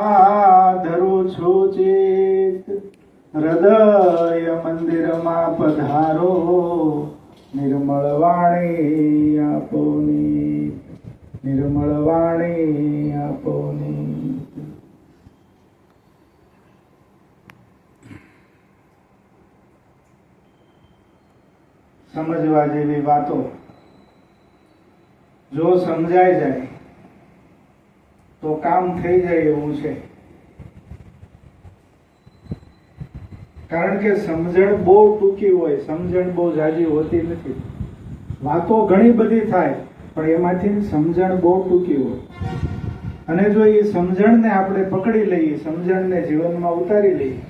ધરું છું ચેત હૃદય મંદિરમાં પધારો નિર્મળ વાણી આપોની નિર્મળ વાણી આપોની સમજવા જેવી વાતો જો સમજાઈ જાય તો કામ થઈ જાય એવું છે. કારણ કે સમજણ બહુ ટૂંકી હોય, સમજણ બહુ જાજી હોતી નથી. વાતો ઘણી બધી થાય, પણ એમાંથી સમજણ બહુ ટૂંકી હોય. અને જો એ સમજણને આપણે પકડી લઈએ, સમજણને જીવનમાં ઉતારી લઈએ,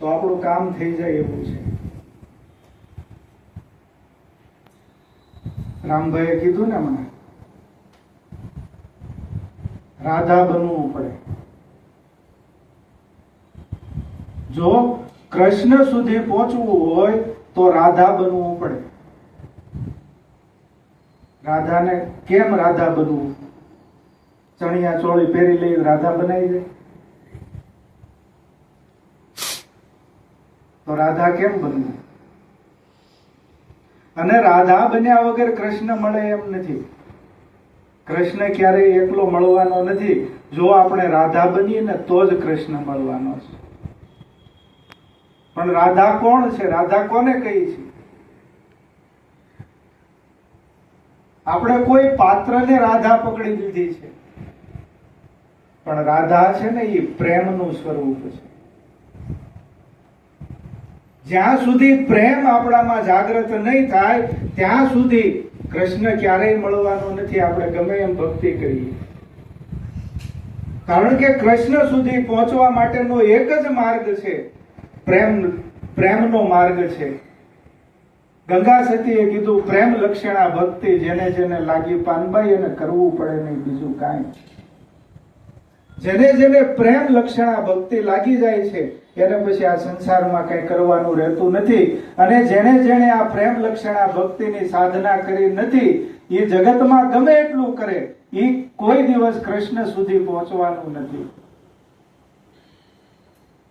તો આપણું કામ થઈ જાય એવું છે. રામભાઈએ કીધું ને હમણાં રાધા બનવું પડે. જો કૃષ્ણ સુધી પહોંચવું હોય તો રાધા બનવું પડે. રાધાને કેમ રાધા બનવું? ચણિયા ચોળી પહેરી લઈ રાધા બનાવી દે. તો રાધા કેમ બનવું? અને રાધા બન્યા વગર કૃષ્ણ મળે એમ નથી. કૃષ્ણ ક્યારેય એકલો મળવાનો નથી. જો આપણે રાધા બનીએ ને તો જ કૃષ્ણ મળવાનો છે. પણ રાધા કોણ છે? રાધા કોને કહી છે? આપણે કોઈ પાત્રને રાધા પકડી લીધી છે. પણ રાધા છે ને એ પ્રેમનું સ્વરૂપ છે. જ્યાં સુધી પ્રેમ આપણામાં જાગ્રત નહીં થાય, ત્યાં સુધી કૃષ્ણ ક્યારેય મળવાનો નથી, આપણે ગમે એમ ભક્તિ કરીએ. કારણ કે કૃષ્ણ સુધી પહોંચવા માટેનો એક જ માર્ગ છે, પ્રેમ, પ્રેમનો માર્ગ છે. ગંગા સતીએ કીધું, પ્રેમ લક્ષણા ભક્તિ, જેને જેને લાગી પાનબાઈ, એને કરવું પડે નહીં બીજું કાંઈ. જેને જેને પ્રેમ લક્ષણા ભક્તિ લાગી જાય છે, એને પછી આ સંસારમાં કઈ કરવાનું રહેતું નથી. અને જેને જેને આ પ્રેમ લક્ષણા ભક્તિની સાધના કરી નથી એ જગતમાં ગમે એટલું કરે એ કોઈ દિવસ કૃષ્ણ સુધી પહોંચવાનું નથી.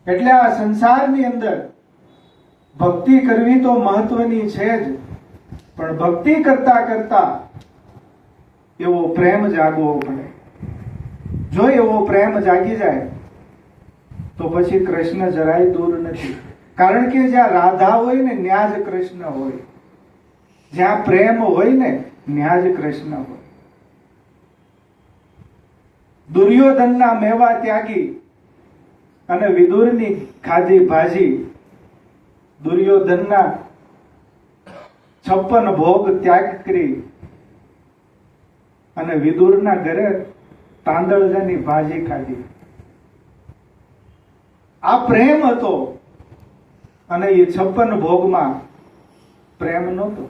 એટલે આ સંસારની અંદર ભક્તિ કરવી તો મહત્વની છે જ, પણ ભક્તિ કરતા કરતા એવો પ્રેમ જાગવો પડે. જો એવો પ્રેમ જાગી જાય, તો પછી કૃષ્ણ જરાય દૂર નથી. કારણ કે જ્યાં રાધા હોય ને, ત્યાં જ કૃષ્ણ હોય. જ્યાં પ્રેમ હોય ને, ત્યાં જ કૃષ્ણ હોય. દુર્યોધનના મેવા ત્યાગી અને વિદુરની ખાધી ભાજી દુર્યોધનના છપ્પન ભોગ ત્યાગ કરી અને વિદુરના ઘરે તાંદળજાની ભાજી ખાધી. આ પ્રેમ હતો અને એ છપ્પન ભોગમાં પ્રેમ નહોતો.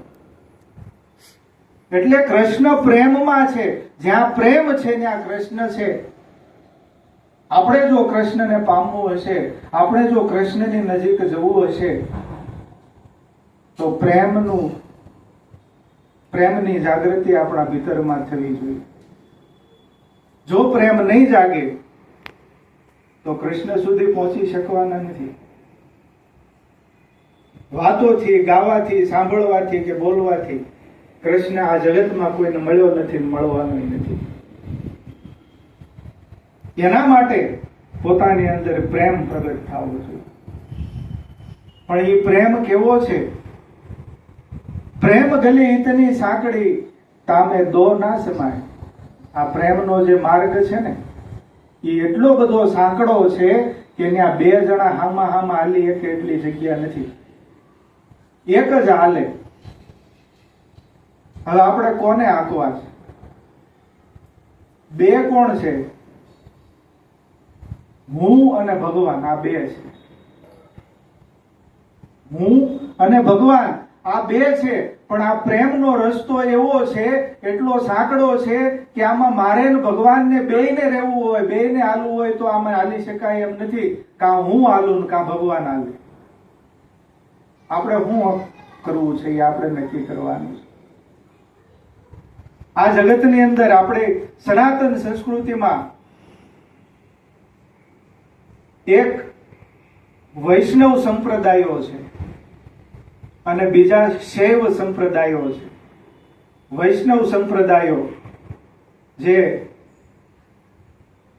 એટલે કૃષ્ણ પ્રેમમાં છે. જ્યાં પ્રેમ છે, ત્યાં કૃષ્ણ છે. આપણે જો કૃષ્ણને પામવું હશે, આપણે જો કૃષ્ણની નજીક જવું હશે, તો પ્રેમનું, પ્રેમની જાગૃતિ આપણા ભીતરમાં થવી જોઈએ. જો પ્રેમ નહીં જાગે, તો કૃષ્ણ સુધી પહોંચી શકવાના નથી. વાતોથી, ગાવાથી, સાંભળવાથી કે બોલવાથી કૃષ્ણ આ જગતમાં કોઈને મળ્યો નથી મળવાનો નથી. એના માટે પોતાની અંદર પ્રેમ પ્રગટ થવો જોઈએ. પણ એ પ્રેમ કેવો છે? પ્રેમ ગલી હિતની સાંકળી તામે દો ના સમાય આ પ્રેમનો જે માર્ગ છે ને, એ એટલો બધો સાંકડો છે કે ત્યાં બે જણા હામાં હામાં હાલી એક એટલી જગ્યા નથી. એક જ હાલે. હવે આપણે કોને આંકવા છે? બે કોણ છે? હું અને ભગવાન, આ બે છે. હું અને ભગવાન, આ બે છે. પણ આ પ્રેમનો રસ્તો એવો છે, એટલો સાંકડો છે કે આમાં મારે ભગવાનને બેયને રહેવું હોય, બેયને હાલવું હોય તો આમાં હાલી શકાય એમ નથી. કાં હું હાલું કાં ભગવાન હાલે. આપણે શું કરવું છે એ આપણે નક્કી કરવાનું છે. આ જગતની અંદર આપણે સનાતન સંસ્કૃતિમાં એક વૈષ્ણવ સંપ્રદાયો છે. અને બીજા શૈવ સંપ્રદાયો છે. વૈષ્ણવ સંપ્રદાયો જે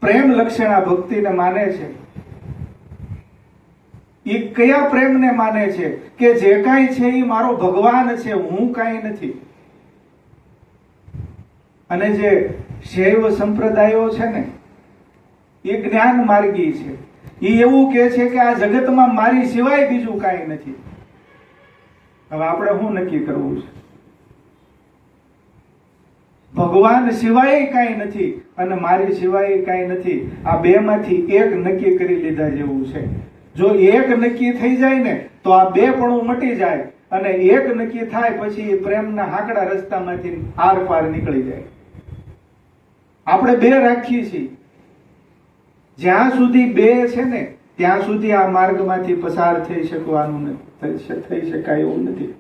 પ્રેમ લક્ષણા ભક્તિને માને છે. એ કયા પ્રેમને માને છે કે જે કાંઈ છે એ મારો ભગવાન છે, હું કાંઈ નથી. અને જે શૈવ સંપ્રદાયો છે ને એ જ્ઞાન માર્ગી છે. એ એવું કે છે કે આ જગતમાં મારી સિવાય બીજું કાંઈ નથી. હવે આપણે શું નક્કી કરવું છે? ભગવાન સિવાય કાંઈ નથી અને મારી સિવાય કાંઈ નથી. આ બે માંથી એક નક્કી કરી લીધા જેવું છે. જો એક નક્કી થઈ જાય ને, તો આ બે પણ મટી જાય અને એક નક્કી થાય પછી પ્રેમના હાકડા રસ્તામાંથી આર પાર નીકળી જાય. આપણે બે રાખીએ છીએ. જ્યાં સુધી બે છે ને ત્યાં સુધી આ માર્ગમાંથી પસાર થઈ શકવાનું નથી થઈ શકાય એવું નથી.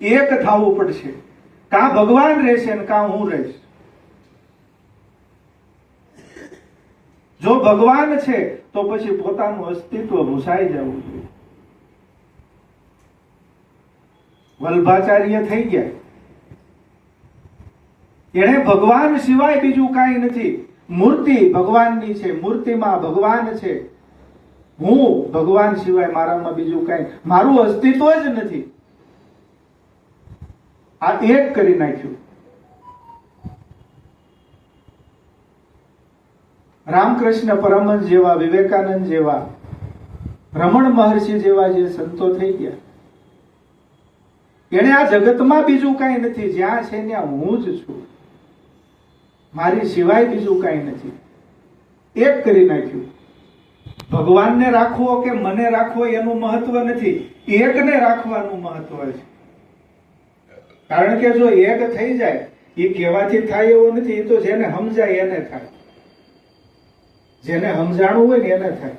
એક થવું પડશે. કાં ભગવાન રહેશે ને હું રહીશ. જો ભગવાન છે, તો પછી પોતાનું અસ્તિત્વ ભૂસાઈ જવું જોઈએ. વલ્ભાચાર્ય થઈ ગયા. એને ભગવાન સિવાય બીજું કાંઈ નથી. મૂર્તિ ભગવાનની છે, મૂર્તિમાં ભગવાન છે. હું ભગવાન સિવાય મારામાં બીજું કાંઈ મારું અસ્તિત્વ જ નથી. આ એક કરી નાખ્યું. રામકૃષ્ણ પરમહંસ જેવા, વિવેકાનંદ જેવા, રમણ મહર્ષિ જેવા જે સંતો થઈ ગયા. એને આ જગતમાં બીજું કાંઈ નથી. જ્યાં છે ત્યાં હું જ છું. મારી સિવાય બીજું કાંઈ નથી. એક કરી નાખ્યું. ભગવાનને રાખવો કે મને રાખવો એનું મહત્વ નથી? એકને રાખવાનું મહત્વ છે. કારણ કે જો એક થઈ જાય એ કહેવાથી થાય એવું નથી એ તો જેને સમજાય એને થાય. જેને સમજાણું હોય ને એને થાય.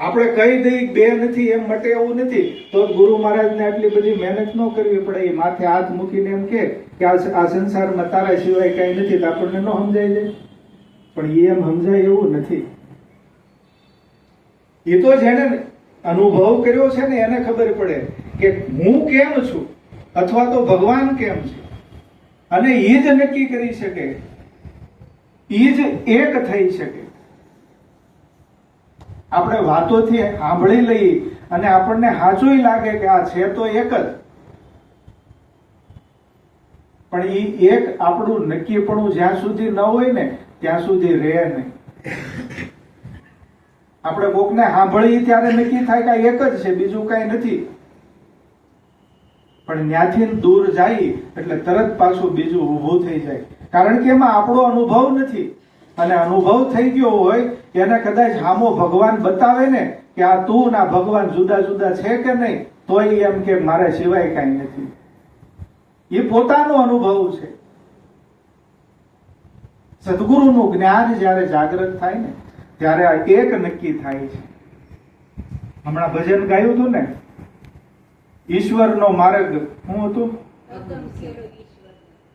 આપણે કહી દઈ બે નથી, એમ મટે એવું નથી. તો ગુરુ મહારાજને આટલી બધી મહેનત ન કરવી પડે એ માથે હાથ મૂકીને એમ કે આ સંસારમાં તારા સિવાય કઈ નથી, તો આપણને ન સમજાય જાય. પણ એ એમ સમજાય એવું નથી. એ તો જેને અનુભવ કર્યો છે ને એને ખબર પડે કે હું કેમ છું અથવા તો ભગવાન કેમ છે? અને એ જ નક્કી કરી શકે. એ જ એક થઈ શકે. આપણે વાતોથી સાંભળી લઈએ અને આપણને સાચું લાગે કે આ છે તો એક જ. પણ એ એક આપણું નક્કીપણું જ્યાં સુધી ન હોય ને, ત્યાં સુધી રહે નહીં. આપણે કોકને સાંભળીએ ત્યારે નક્કી થાય કે એક જ છે, બીજું કઈ નથી. પણ ત્યાંથી દૂર જાય એટલે તરત પાછું બીજું ઊભું થઈ જાય. કારણ કે એમાં આપણો અનુભવ નથી. અને અનુભવ થઈ ગયો હોય, એને કદાચ હામો ભગવાન બતાવે ને કે આ તું ના ભગવાન જુદા જુદા છે કે નહીં, તોય એમ કે મારા સિવાય કાંઈ નથી. એ પોતાનો અનુભવ છે. સદગુરુનું જ્ઞાન જ્યારે જાગૃત થાય ને ત્યારે આ એક નક્કી થાય છે. હમણાં ભજન ગાયું હતું ને ઈશ્વરનો માર્ગ શું હતું?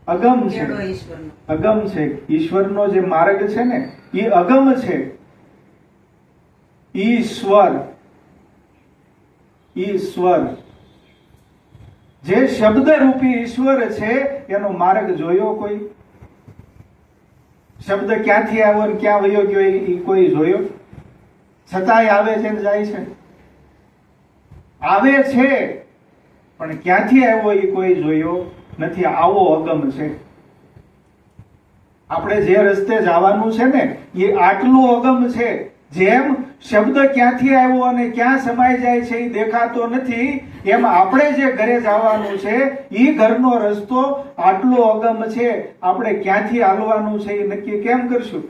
અગમ છે. અગમ છે. ઈશ્વરનો. જે માર્ગ છે ને એ અગમ છે. ઈશ્વર. ઈશ્વર. જે શબ્દ રૂપી ઈશ્વર છે એનો માર્ગ જોયો કોઈ? શબ્દ ક્યાંથી આવ્યો ને ક્યાં વયો ગયો એ કોઈ જોયો? છતાંય આવે છે ને જાય છે. આવે છે, પણ ક્યાંથી આવ્યો એ કોઈ જોયો નથી. આવો અગમ છે. આપણે જે રસ્તે જવાનું છે ને, એ આટલું અગમ છે. જેમ શબ્દ ક્યાંથી આવ્યો અને ક્યાં સમાઈ જાય છે એ દેખાતો નથી એમ આપણે જે ઘરે જવાનું છે એ ઘરનો રસ્તો આટલો અગમ છે, આપણે ક્યાંથી હાલવાનું છે એ નક્કી કેમ કરશું?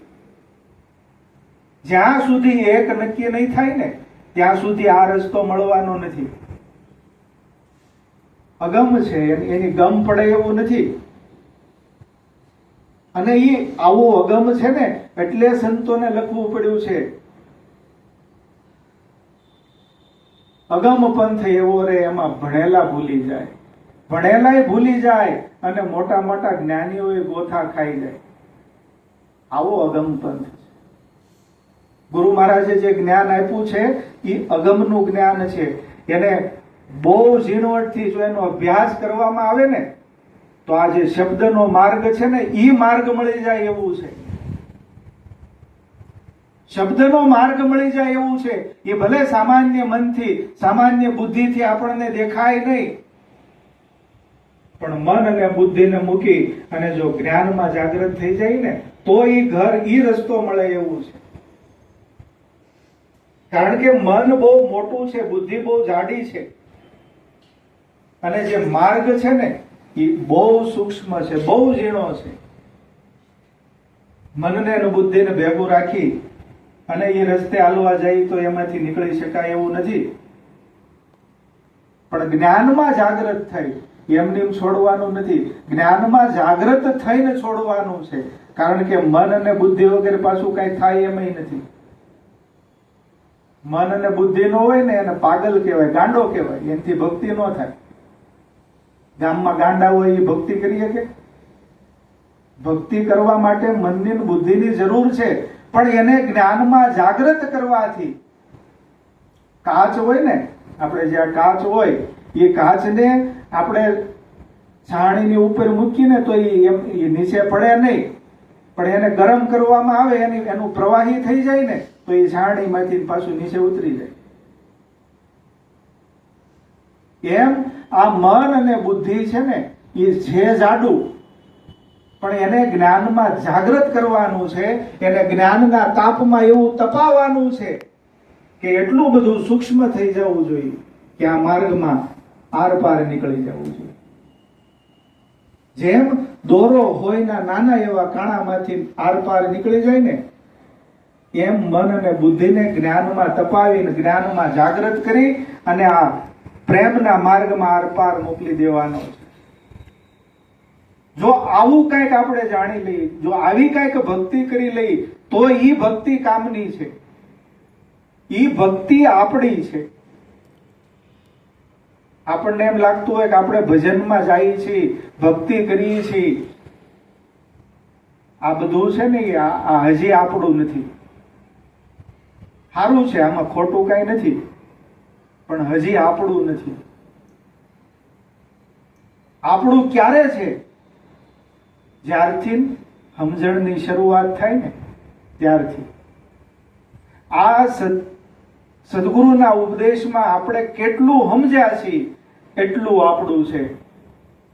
જ્યાં સુધી એક નક્કી નહીં થાય ને, ત્યાં સુધી આ રસ્તો મળવાનો નથી. અગમ છે, એની ગમ પડે એવું નથી. અને એ આવો અગમ છે ને, એટલે સંતોને લખવું પડ્યું છે. અગમ પંથ એવો રે એમાં ભણેલા ભૂલી જાય. ભણેલાય ભૂલી જાય અને મોટા મોટા જ્ઞાનીઓ ગોથા ખાઈ જાય. આવો અગમ પંથ ગુરુ મહારાજે જે જ્ઞાન આપ્યું છે એ અગમનું જ્ઞાન છે. એને બહુ ઝીણવટથી જો એનો અભ્યાસ કરવામાં આવે ને, તો આ જે શબ્દનો માર્ગ છે ને એ માર્ગ મળી જાય એવું છે. શબ્દનો માર્ગ મળી જાય એવું છે. એ ભલે સામાન્ય મનથી, સામાન્ય બુદ્ધિથી આપણને દેખાય નહીં. પણ મન અને બુદ્ધિને મૂકી અને જો જ્ઞાનમાં જાગૃત થઈ જાય ને, તો એ ઘર એ રસ્તો મળે એવું છે. કારણ કે મન બહુ મોટું છે, બુદ્ધિ બહુ જાડી છે. અને જે માર્ગ છે ને એ બહુ સૂક્ષ્મ છે, બહુ ઝીણો છે. મનને અને બુદ્ધિને ભેગું રાખી અને એ રસ્તે હાલવા જાય તો એમાંથી નીકળી શકાય એવું નથી. પણ જ્ઞાનમાં જાગૃત થઈ, એમને છોડવાનું નથી. જ્ઞાનમાં જાગૃત થઈને છોડવાનું છે. કારણ કે મન અને બુદ્ધિ વગેરે પાછું કઈ થાય એમ નથી. મન અને બુદ્ધિ નો હોય ને એને પાગલ કહેવાય, ગાંડો કહેવાય, એનાથી ભક્તિ ન થાય. ગામમાં ગાંડા હોય એ ભક્તિ કરી શકે ભક્તિ કરવા માટે મનની બુદ્ધિની જરૂર છે. પણ એને જ્ઞાનમાં જાગૃત કરવાથી કાચ હોય ને, આપણે જે કાચ હોય, એ કાચને આપણે છાણીની ઉપર મૂકીને તો એ નીચે પડે નહીં. પણ એને ગરમ કરવામાં આવે, એની, એનું પ્રવાહી થઈ જાય ને, તો એ છાણીમાંથી પાછું નીચે ઉતરી જાય. એમ આ મન અને બુદ્ધિ છે ને, એ છે જાડું પણ એને જ્ઞાનમાં જાગૃત કરવાનું છે, એને જ્ઞાનના તાપમાં એવું તપાવવાનું છે કે એટલું બધું સૂક્ષ્મ થઈ જવું જોઈએ કે આ માર્ગમાં આરપાર નીકળી જવું જોઈએ. જેમ દોરો હોયના નાના એવા કાણામાંથી આરપાર નીકળી જાય ને, એમ મન અને બુદ્ધિને જ્ઞાનમાં તપાવીને જ્ઞાનમાં જાગૃત કરી અને આ પ્રેમના માર્ગમાં આરપાર મોકલી દેવાનો છે. જો આવું કંઈક આપણે જાણી લઈએ, જો આવી કંઈક ભક્તિ કરી લઈએ, તો એ ભક્તિ કામની છે. એ ભક્તિ આપણી છે. આપણને એમ લાગતું હોય કે આપણે ભજનમાં જઈએ છીએ, ભક્તિ કરીએ છીએ. આ બધું છે ને આ હજી આપણું નથી. સારું છે, આમાં ખોટું કઈ નથી. પણ હજી આપણું નથી. આપણું ક્યારે છે? જ્યારથી સમજણની શરૂઆત થાય ને, ત્યારથી. આ સદ, સદગુરુના ઉપદેશમાં આપણે કેટલું સમજ્યા છીએ, એટલું આપણું છે.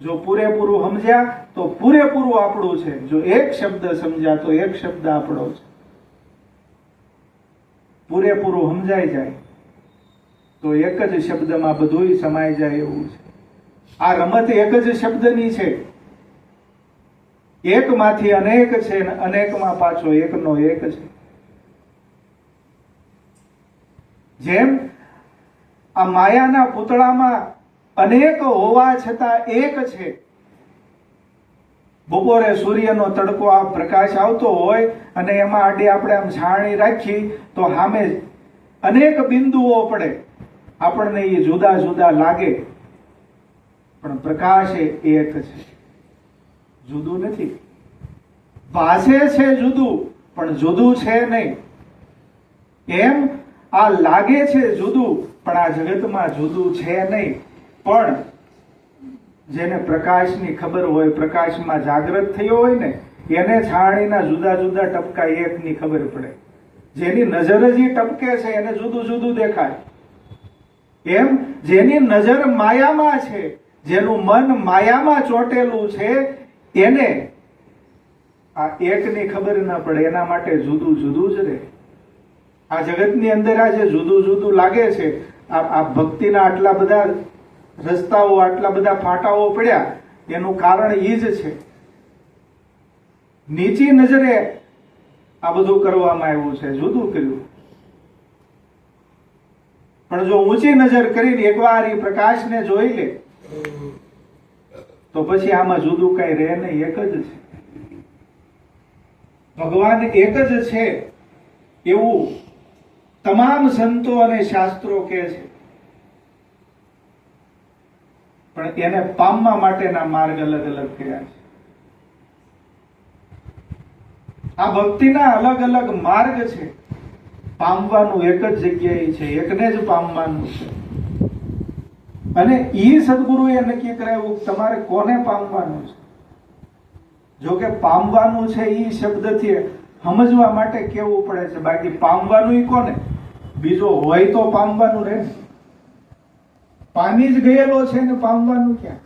જો પૂરેપૂરું સમજ્યા, તો પૂરેપૂરું આપણું છે. જો એક શબ્દ સમજ્યા, તો એક શબ્દ આપણો છે. પૂરેપૂરું સમજાઈ જાય, તો એક જ શબ્દમાં બધુંય સમાઈ જાય એવું છે. આ રમત એક જ શબ્દની છે. એકમાંથી અનેક છે ને અનેકમાં પાછો એકનો એક છે. જેમ આ માયાના પૂતળામાં અનેક હોવા છતાં એક છે. બપોરે સૂર્યનો તડકો આ પ્રકાશ આવતો હોય અને એમાં આડી આપણે આમ છાણી રાખી તો સામે અનેક બિંદુઓ પડે. આપણને એ જુદા જુદા લાગે. પણ પ્રકાશ એ એક છે. જુદું નથી. ભાષે છે જુદું, પણ જુદું છે નહીં. એમ આ લાગે છે જુદું, પણ આ જગતમાં જુદું છે નહીં. પણ જેને પ્રકાશની ખબર હોય, પ્રકાશમાં જાગૃત થયો હોય ને, એને છાણીના જુદા જુદા ટપકા એકની ખબર પડે. જેની નજર જ ટપકે છે, એને જુદું જુદું દેખાય. એમ જેની નજર માયામાં છે, જેનું મન માયામાં ચોટેલું છે એને આ એકની ખબર ના પડે, એના માટે જુદું જુદું જ રહે. આ જગતની અંદર આ જે જુદું જુદું લાગે છે. આ ભક્તિના આટલા બધા રસ્તાઓ, આટલા બધા ફાટાઓ પડ્યા, એનું કારણ એ જ છે. નીચી નજરે આ બધું કરવામાં આવ્યું છે, જુદું કર્યું. પણ જો ઊંચી નજર કરીને એકવાર એ પ્રકાશને જોઈ લે તો પછી આમાં જુદું કઈ રહે નહીં, એક જ છે. ભગવાન એક જ છે એવું તમામ સંતો અને શાસ્ત્રો કહે છે. પણ એને પામવા માટેના માર્ગ અલગ અલગ કયા છે. આ ભક્તિના અલગ અલગ માર્ગ છે. પામવાનું એક જ જગ્યાએ છે, એકને જ પામવાનું છે. અને ઈ સદગુરુએ નક્કી કરાવ્યું કે તમારે કોને પામવાનું છે? જો કે પામવાનું છે એ શબ્દથી સમજવા માટે કેવું પડે છે? બાકી પામવાનું કોને? બીજો હોય તો પામવાનું રહે. પામી જ ગયેલો છે ને પામવાનું ક્યાં?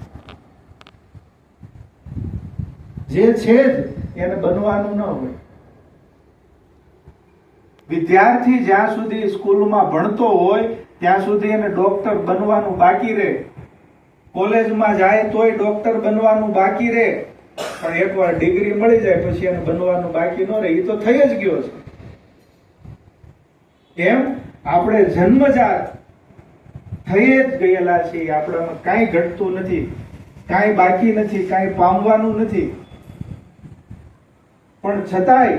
જે છે જ એને બનવાનું ન હોય. વિદ્યાર્થી જ્યાં સુધી સ્કૂલમાં ભણતો હોય ત્યાં સુધી એને ડોક્ટર બનવાનું બાકી રહે. કોલેજમાં જાય તોય ડોક્ટર બનવાનું બાકી રહે. પણ એકવાર ડિગ્રી મળી જાય પછી એને બનવાનું બાકી ન રહે. એ તો થઈ જ ગયો છે. એમ આપણે જન્મજાત થઈ જ ગયેલા છીએ. આપણામાં કાંઈ ઘટતું નથી. કાંઈ બાકી નથી. કાંઈ પામવાનું નથી. પણ છતાંય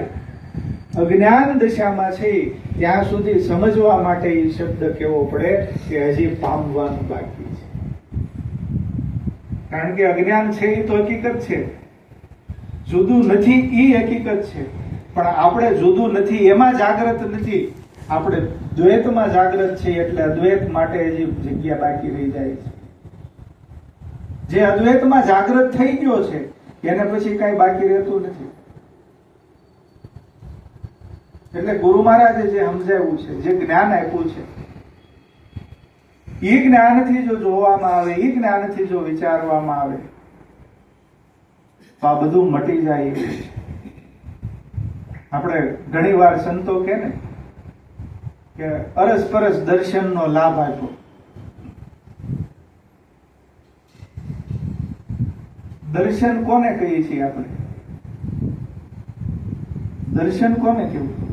અજ્ઞાન દશામાં છે, ત્યાં સુધી સમજવા માટે એ શબ્દ કેવો પડે કે હજી પામવાનું બાકી છે. કારણ કે અજ્ઞાન છે એ તો હકીકત છે. જુદું નથી એ હકીકત છે. પણ આપણે જુદું નથી, એમાં જાગૃત નથી. આપણે દ્વૈતમાં જાગૃત છે એટલે અદ્વૈત માટે હજી જગ્યા બાકી રહી જાય છે. જે અદ્વૈતમાં જાગૃત થઈ ગયો છે, એને પછી કઈ બાકી રહેતું નથી. એટલે ગુરુ મહારાજે જે સમજાવ્યું છે, જે જ્ઞાન આપ્યું છે એ જ્ઞાનથી જો જોવામાં આવે એ જ્ઞાનથી જો વિચારવામાં આવે, તો આ બધું મટી જાય એવું છે. આપણે ઘણી વાર સંતો કે ને, કે અરસ પરસ દર્શનનો લાભ આપ્યો. દર્શન કોને કહીએ છીએ આપણે? દર્શન કોને કેવું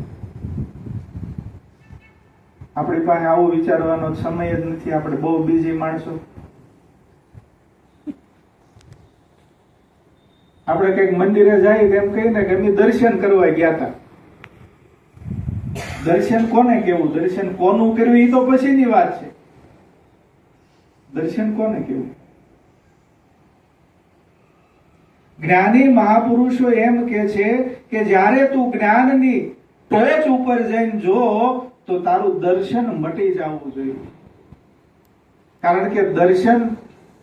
આપણી પાસે આવો વિચારવાનો સમય જ નથી, આપણે બહુ બીજી માણસો. આપણે કંઈક મંદિરે જાય તેમ કહીને કે અમે દર્શન કરવા ગયા હતા દર્શન કોને કેવું? દર્શન કોનું કરવું એ તો પછીની વાત છે. દર્શન કોને કેવું? જ્ઞાની મહાપુરુષો એમ કે છે કે જ્યારે તું જ્ઞાનની ટોચ ઉપર જઈને જો તો તારું દર્શન મટી જવું જોઈએ. કારણ કે દર્શન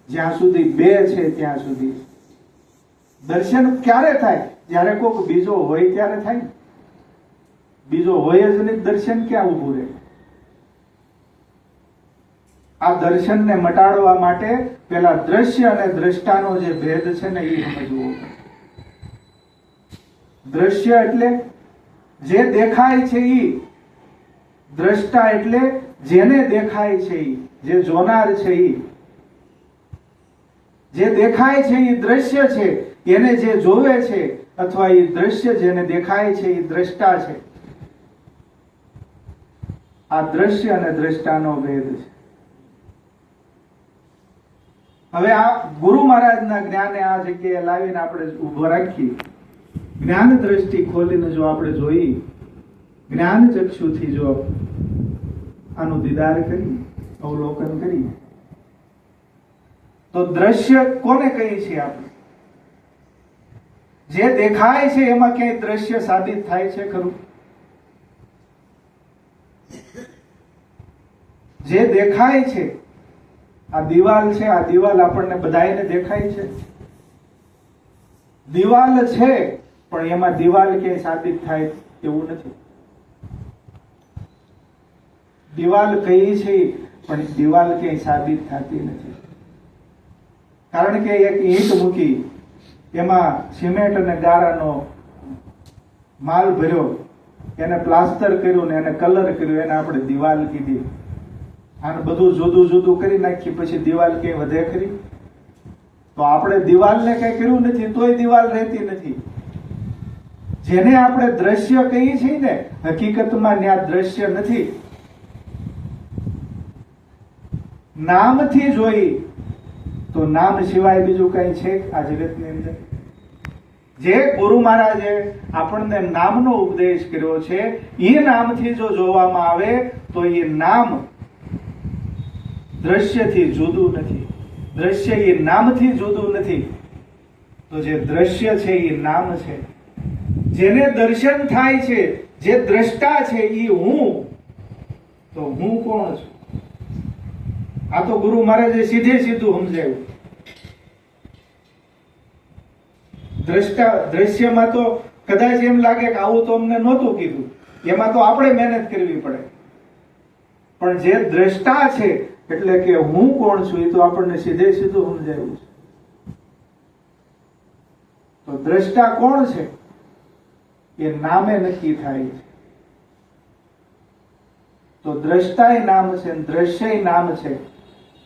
જ્યાં સુધી બે છે ત્યાં સુધી. દર્શન ક્યારે થાય? જ્યારે કોઈક બીજો હોય ત્યારે થાય બીજો હોય જ નહીં, દર્શન ક્યાં ઉભું રહે? આ દર્શનને મટાડવા માટે પેલા દ્રશ્ય અને દ્રષ્ટાનો જે ભેદ છે ને એ સમજવો દ્રશ્ય એટલે જે દેખાય છે એ દ્રષ્ટા એટલે જેને દેખાય છે જે જોનાર છે જે દેખાય છે એ દ્રશ્ય છે, એને જે જોવે છે અથવા એ દ્રશ્ય જેને દેખાય છે એ દ્રષ્ટા છે. આ દ્રશ્ય અને દ્રષ્ટાનો ભેદ છે. હવે આ ગુરુ મહારાજના જ્ઞાને આ જગ્યાએ લાવીને આપણે ઊભો રાખીએ. જ્ઞાન દ્રષ્ટિ ખોલીને જો આપણે જોઈ જ્ઞાન ચક્ષુથી જો આનું દીદાર કરી, અવલોકન કરી, તો દ્રશ્ય કોને કહીએ છીએ આપણે? જે દેખાય છે એમાં ક્યાંય દ્રશ્ય સાબિત થાય છે ખરું? જે દેખાય છે, આ દિવાલ છે, આ દિવાલ આપણને બધાને દેખાય છે. દિવાલ છે, પણ એમાં દિવાલ ક્યાંય સાબિત થાય એવું નથી. દિવાલ કહીએ છે, પણ દિવાલ ક્યાંય સાબિત થતી નથી. કારણ કે એક ઈંટ મૂકી, એમાં સિમેન્ટ અને ગારાનો માલ ભર્યો, એને પ્લાસ્ટર કર્યું ને એને કલર કર્યો, એને આપણે દિવાલ કીધી. આને બધું જુદું જુદું કરી નાખી, પછી દિવાલ ક્યાંય વધે ખરી? તો આપણે દિવાલને કઈ કર્યું નથી, તોય દિવાલ રહેતી નથી. જેને આપણે દ્રશ્ય કહીએ છીએ ને, હકીકતમાં ત્યાં દ્રશ્ય નથી. નામથી જોઈ, તો નામ સિવાય બીજું કઈ છે આ જગતની અંદર? જે ગુરુ મહારાજે આપણને નામનો ઉપદેશ કર્યો છે, એ નામથી જો જોવામાં આવે, તો એ નામ દ્રશ્યથી જુદું નથી. દ્રશ્ય એ નામથી જુદું નથી. તો જે દ્રશ્ય છે, એ નામ છે. જેને દર્શન થાય છે, જે દ્રષ્ટા છે, એ હું. તો હું કોણ છું? આ તો ગુરુ મહારાજે સીધે સીધું સમજાવ્યું દ્રષ્ટા, દ્રશ્યમાં તો કદાચ એમ લાગે કે આવું તો અમને નહોતું કીધું. એમાં તો આપણે મહેનત કરવી પડે. પણ જે દ્રષ્ટા છે, એટલે કે હું કોણ છું, એ તો આપણને સીધે સીધું સમજાવ્યું છે. તો દ્રષ્ટા કોણ છે? એ નામે નક્કી થાય છે. તો દ્રષ્ટાય નામ છે દ્રશ્ય નામ છે.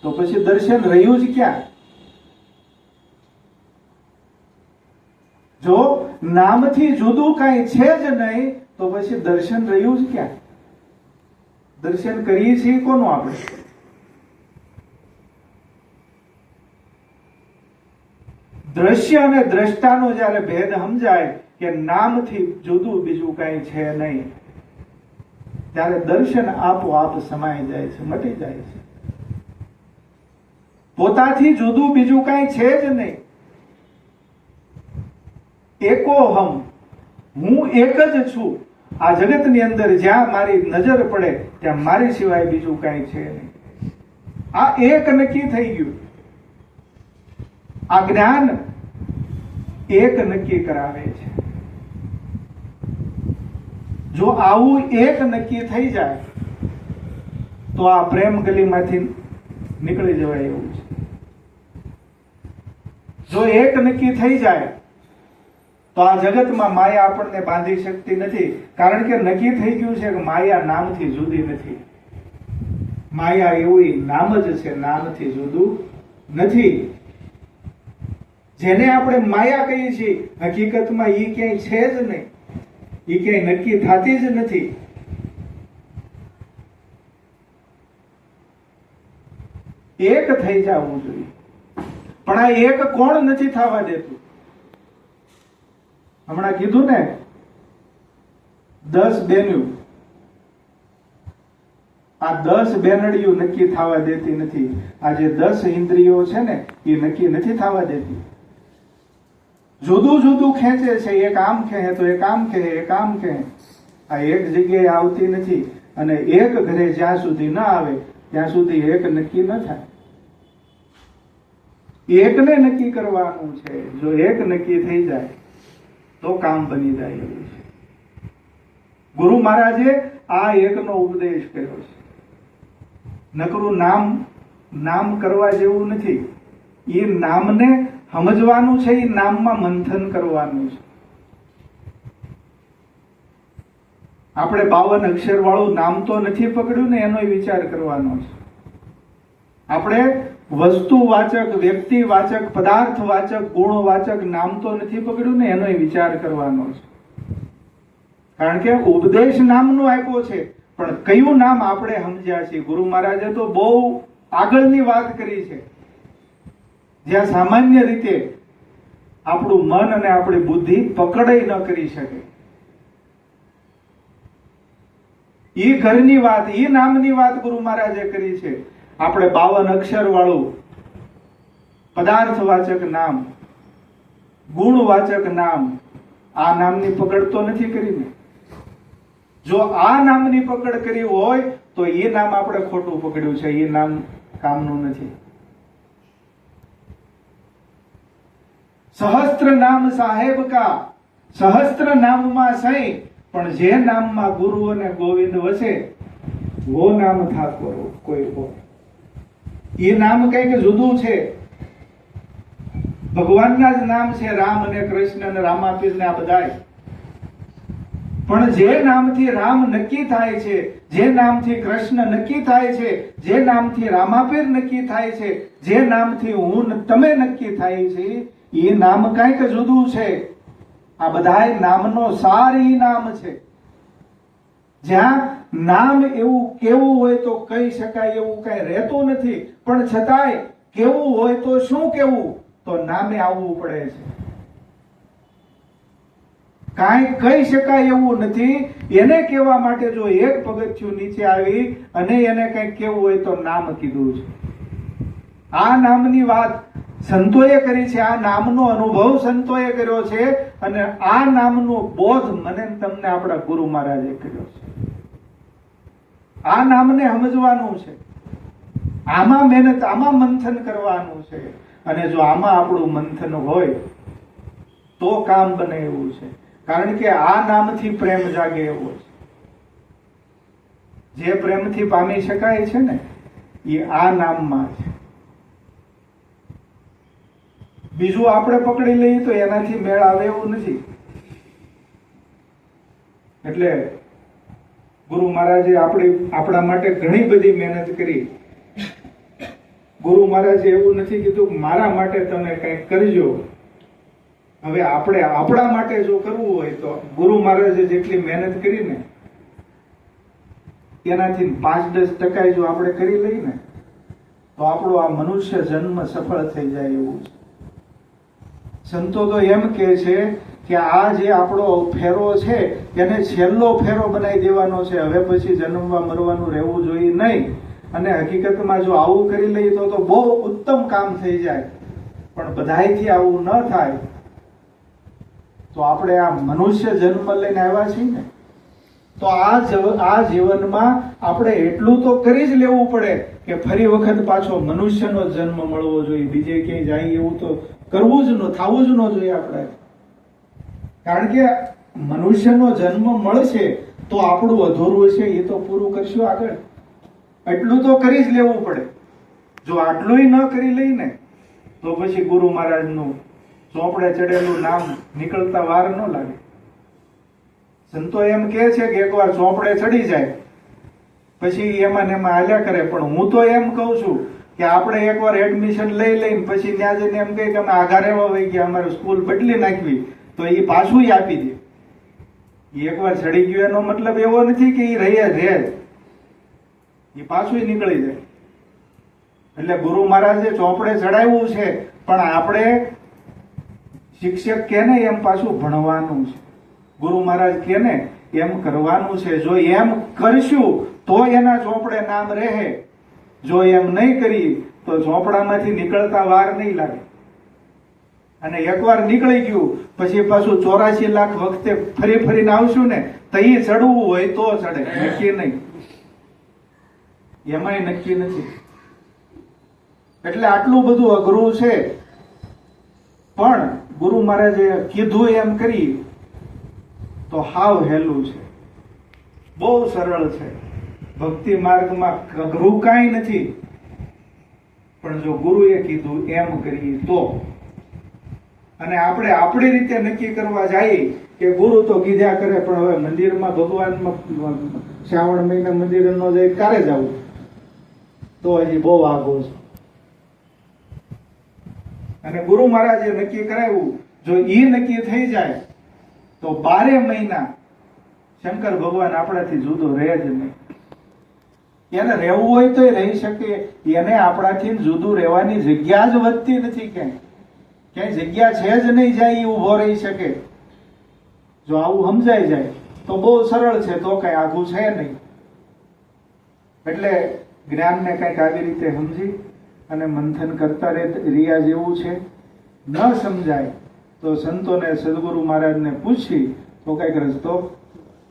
તો પછી દર્શન રહ્યું જ ક્યાં? જો નામથી જુદું કઈ છે જ નહીં, તો પછી દર્શન રહ્યું જ ક્યાં? દર્શન કરીએ છીએ કોનું આપણે? દ્રશ્ય અને દ્રષ્ટાનો જ્યારે ભેદ સમજાય કે નામથી જુદું બીજું કાંઈ છે નહીં, ત્યારે દર્શન આપોઆપ સમાઈ જાય છે, મટી જાય છે. પોતાથી જુદું બીજું કાંઈ છે જ નહીં. એકોહમ હું એક જ છું. આ જગતની અંદર જ્યાં મારી નજર પડે, ત્યાં મારી સિવાય બીજું કાંઈ છે નહીં. આ એક નક્કી થઈ ગયું. આ જ્ઞાન એક નક્કી કરાવે છે. જો આવું એક નક્કી થઈ જાય, તો આ પ્રેમ ગલીમાંથી નીકળી જવાય એવું છે. જો એક નક્કી થઈ જાય, તો આ જગતમાં માયા આપણને બાંધી શકતી નથી. કારણ કે નક્કી થઈ ગયું છે કે માયા નામથી જુદી નથી. માયા એવું નામ જ છે, નામથી જુદું નથી. જેને આપણે માયા કહીએ છીએ, હકીકતમાં એ ક્યાંય છે જ નહીં. એ ક્યાંય નક્કી થતી જ નથી. એક થઈ જવું જોઈએ. પણ આ એક કોણ નથી થવા દેતું? હમણાં કીધું ને, દસ બેન્યું આ દસ બેનડીયું નક્કી થવા દેતી નથી. આ જે દસ ઇન્દ્રિયો છે ને, એ નક્કી નથી થવા દેતી. જુદું જુદું ખેંચે છે, એક આમ ખેંચે તો એક આમ કહે એક આમ કહે આ એક જગ્યાએ આવતી નથી અને એક ઘરે જ્યાં સુધી ન આવે ત્યાં સુધી એક નક્કી ન થાય. એકને નક્કી કરવાનું છે. જો એક નક્કી થઈ જાય, તો કામ બની જાય એવું છે. ગુરુ મહારાજે આ એકનો ઉપદેશ કર્યો છે. નકરું નામ નામ કરવા જેવું નથી. એ નામને સમજવાનું છે એ નામમાં મંથન કરવાનું છે. આપણે બાવન અક્ષર વાળું નામ તો નથી પકડ્યું ને એનો વિચાર કરવાનો છે. આપણે વસ્તુ વાચક, વ્યક્તિ વાચક, પદાર્થ વાચક, ગુણ વાચક નામ તો નથી પકડ્યું ને એનો વિચાર કરવાનો છે. કારણ કે ઉપદેશ નામનું આપ્યો છે, પણ કયું નામ આપણે સમજ્યા છીએ? ગુરુ મહારાજે તો બહુ આગળની વાત કરી છે. જ્યાં સામાન્ય રીતે આપણું મન અને આપણી બુદ્ધિ પકડે ન કરી શકે. ઈ ઘરની વાત એ નામની વાત ગુરુ મહારાજે કરી છે. આપણે બાવન અક્ષર વાળું પદાર્થ વાચક નામ, ગુણ વાચક નામ આ નામની પકડ તો નથી કરીને જો આ નામની પકડ કરી હોય, તો એ નામ આપણે ખોટું પકડ્યું છે એ નામ કામનું નથી. સહસ્ત્ર નામ સાહેબ કા, સહસ્ત્ર નામમાં સહી પણ જે નામમાં ગુરુ અને ગોવિંદ વસે, વો નામ ઠાકોર કોઈ એ નામ કંઈક જુદું છે. ભગવાનના જ નામ છે રામ અને કૃષ્ણ અને રામાપીર ને આ બધાય. પણ જે નામથી રામ નક્કી થાય છે, જે નામથી કૃષ્ણ નક્કી થાય છે, જે નામથી રામાપીર નક્કી થાય છે, જે નામથી હું તમે નક્કી થાય છે એ નામ કંઈક જુદું છે. આ બધાય નામનો સાર ઈ નામ છે. જ્યાં નામ એવું કેવું હોય તો કહી શકાય એવું કઈ રહેતું નથી. પણ છતાંય કેવું હોય તો શું કેવું? તો નામે આવવું પડે છે. કાંઈ કહી શકાય એવું નથી. એને કહેવા માટે જો એક પગથિયું નીચે આવી અને એને કંઈક કેવું હોય તો નામ કીધું છે. આ નામની વાત સંતોએ કરી છે, આ નામનો અનુભવ સંતોએ કર્યો છે અને આ નામનો બોધ મને તમને આપણા ગુરુ મહારાજે કર્યો છે. આ નામને સમજવાનું છે. આમાં મહેનત, આમાં મંથન કરવાનું છે. અને જો આમાં આપણું મંથન હોય, તો કામ બને એવું છે. કારણ કે આ નામથી પ્રેમ જાગે એવો છે. જે પ્રેમથી પામી શકાય છે ને, એ આ નામમાં છે. બીજું આપણે પકડી લઈએ તો એનાથી મેળ આવે એવું નથી. એટલે ગુરુ મહારાજે આપણી, આપણા માટે ઘણી બધી મહેનત કરી. ગુરુ મહારાજે એવું નથી કીધું, મારા માટે તમે કંઈક કરજો. હવે આપણે, આપણા માટે જો કરવું હોય તો ગુરુ મહારાજે જેટલી મહેનત કરી ને, એનાથી પાંચ દસ ટકા જો આપણે કરી લઈએ ને, તો આપણો આ મનુષ્ય જન્મ સફળ થઈ જાય એવું છે. સંતો તો એમ કે છે કે આ જે આપણો ફેરો છે, એને છેલ્લો ફેરો બનાવી દેવાનો છે. હવે પછી જન્મવા મરવાનું રહેવું જોઈએ નહીં. અને હકીકતમાં જો આવું કરી લઈએ તો તો બહુ ઉત્તમ કામ થઈ જાય. પણ બધાયથી આવું ન થાય, તો આપણે આ મનુષ્ય જન્મ લઈને આવ્યા છીએ ને. તો આ આ જીવનમાં આપણે એટલું તો કરી જ લેવું પડે કે ફરી વખત પાછો મનુષ્યનો જન્મ મળવો જોઈએ. બીજે ક્યાંય જાય એવું તો કરવું જ ન, થવું જ ન જોઈએ આપણે. કારણ કે મનુષ્યનો જન્મ મળશે તો આપણું અધૂરું છે એ તો પૂરું કરશું આગળ. એટલું તો કરી જ લેવું પડે. જો આટલું ન કરી લઈને તો પછી ગુરુ મહારાજનું ચોપડે ચડેલું નામ નીકળતા વાર ન લાગે. સંતો એમ કે છે કે એકવાર ચોપડે ચડી જાય, પછી એમાં ને એમાં હાલ્યા કરે. પણ હું તો એમ કહું છું કે આપણે એકવાર એડમિશન લઈ લઈને પછી ત્યાં જઈને એમ કહે કે અમે આઘા રહેવા હોય ગયા અમારે સ્કૂલ બદલી નાખવી, તો એ પાછું આપી દે. એકવાર ચડી ગયું, એનો મતલબ એવો નથી કે એ રહે રહે. એ પાછું નીકળી જાય. એટલે ગુરુ મહારાજે ચોપડે ચડાવ્યું છે, પણ આપણે શિક્ષક કે ને એમ પાછું ભણવાનું છે? ગુરુ મહારાજ કે ને એમ કરવાનું છે? જો એમ કરશું, તો એના ચોપડે નામ રહે. જો એમ નહીં કરીએ તો ઝોપડામાંથી નીકળતા વાર નહીં લાગે. અને એકવાર નીકળી ગયું, પછી પાછું ચોરાશી લાખ વખતે ફરી ફરીને આવશું ને તહી ચડવું હોય તો ચડે, નક્કી નહીં. એમાંય નક્કી નથી. એટલે આટલું બધું અઘરું છે. પણ ગુરુ મહારાજે કીધું એમ કરી, તો હાવ હેલું છે. બહુ સરળ છે. ભક્તિ માર્ગમાં અઘરું કાંઈ નથી. પણ જો ગુરુએ કીધું એમ કરીએ તો. અને આપણે આપણી રીતે નક્કી કરવા જઈએ કે ગુરુ તો કીધા કરે, પણ હવે મંદિરમાં ભગવાનમાં, શ્રાવણ મહિના મંદિર નો જાય ક્યારે જવું? તો હજી બહુ આગો છે. અને ગુરુ મહારાજે નક્કી કરાવ્યું, જો એ નક્કી થઈ જાય, તો બારે મહિના શંકર ભગવાન આપણાથી જુદો રહે જ નહીં. એને રહેવું હોય તો રહી શકે. એને આપણાથી જુદું રહેવાની જગ્યા જ વધતી નથી ક્યાંય. ક્યાંય જગ્યા છે જ નહીં જાય એ ઊભો રહી શકે. જો આવું સમજાઈ જાય, તો બહુ સરળ છે, તો કઈ આઘું છે નહીં. એટલે જ્ઞાનને કંઈક આવી રીતે સમજી અને મંથન કરતા રહે રિયા જેવું છે. ન સમજાય, તો સંતોને સદગુરુ મહારાજને પૂછી, તો કંઈક રસ્તો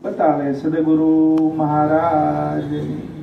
બતાવે. સદગુરુ મહારાજની